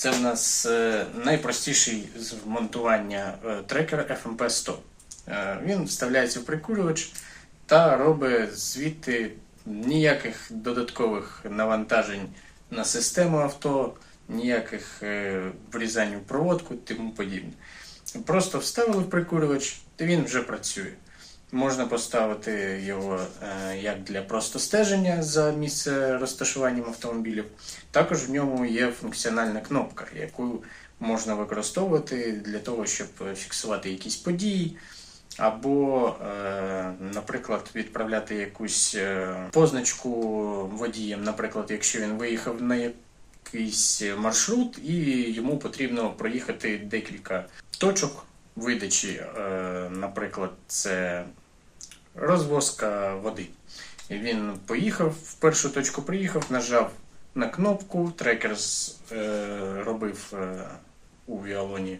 Це в нас е, найпростіший з вмонтування е, трекер FMP100. Е, Він вставляється в прикурювач та робить звідти ніяких додаткових навантажень на систему авто, ніяких врізань у проводку тому подібне. Просто вставили в прикурювач, і він вже працює. Можна поставити його е, як для просто стеження за місце розташуванням автомобілів. Також в ньому є функціональна кнопка, яку можна використовувати для того, щоб фіксувати якісь події, або, е, наприклад, відправляти якусь е, позначку водіям. Наприклад, якщо він виїхав на якийсь маршрут і йому потрібно проїхати декілька точок видачі, наприклад, це розвозка води. І він поїхав, в першу точку приїхав, нажав на кнопку, трекер е, робив е, у Віалоні,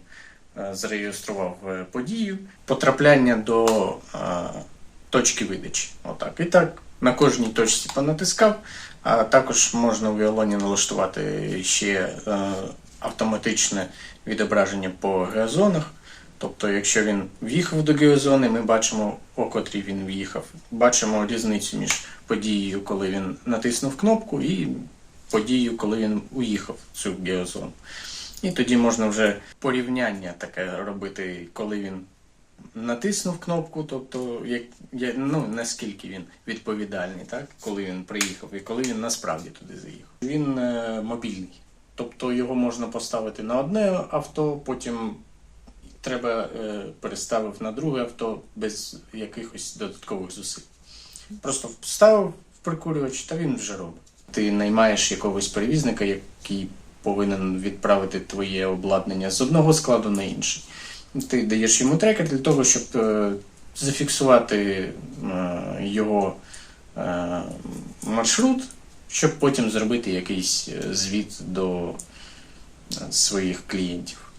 е, зареєстрував подію, потрапляння до точки видачі. Отак. І так на кожній точці понатискав, а також можна у Віалоні налаштувати ще автоматичне відображення по геозонах. Тобто, якщо він в'їхав до геозони, ми бачимо, о котрій він в'їхав. Бачимо різницю між подією, коли він натиснув кнопку, і подією, коли він уїхав в цю геозону. І тоді можна вже порівняння таке робити, коли він натиснув кнопку, тобто як, ну, наскільки він відповідальний, так? коли він приїхав і коли він насправді туди заїхав. Він е, мобільний. Тобто його можна поставити на одне авто, потім треба е, переставив на друге авто без якихось додаткових зусиль. Просто вставив в прикурювач, та він вже робить. Ти наймаєш якогось перевізника, який повинен відправити твоє обладнання з одного складу на інший. Ти даєш йому трекер для того, щоб е, зафіксувати е, його е, маршрут, щоб потім зробити якийсь е, звіт до е, своїх клієнтів.